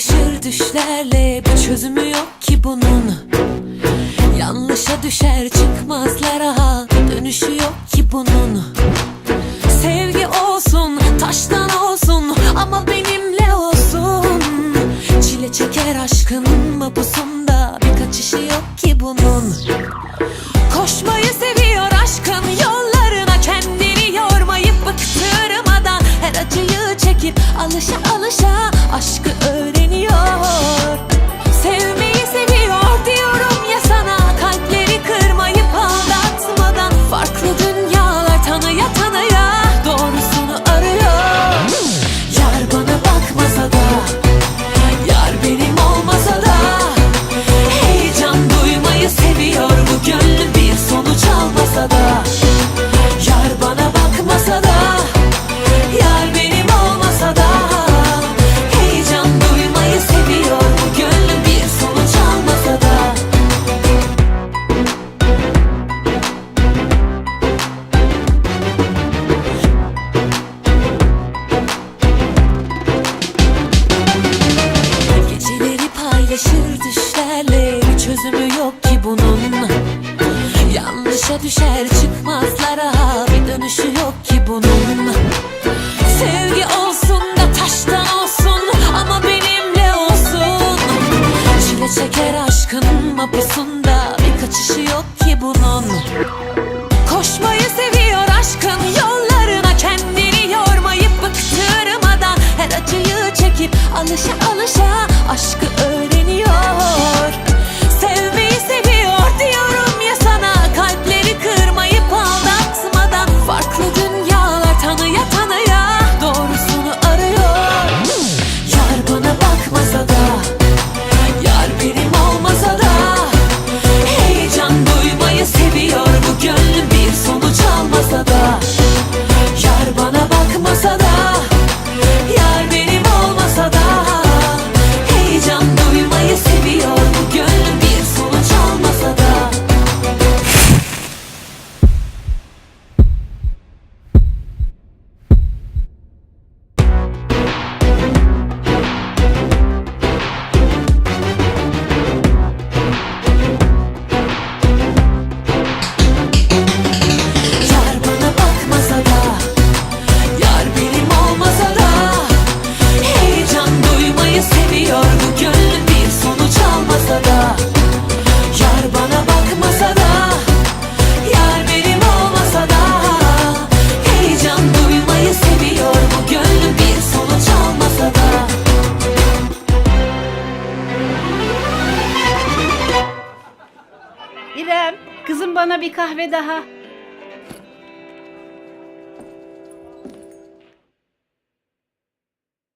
Paylaşır düşlerle Bir çözümü yok ki bunun. Yanlışa düşer çıkmazlara Dönüşü yok ki bunun. Sevgi olsun taştan olsun Ama benimle olsun. Çile çeker aşkın mapusunda Bir kaçışı yok ki bunun. Koşmayı seviyor aşkın yollarına Kendini yormayıp bıktırmadan Her acıyı çekip alışa alışa Aşkı düşlerle Bir çözümü yok ki bunun. Yanlışa düşer çıkmazlara Bir dönüşü yok ki bunun. Sevgi olsun da taştan olsun Ama benimle olsun. Çile çeker aşkın mapusunda Bir kaçışı yok ki bunun. Koşmayı seviyor aşkın yollarına Kendini yormayıp bıktırmadan Her acıyı çekip alışa bana bir kahve daha.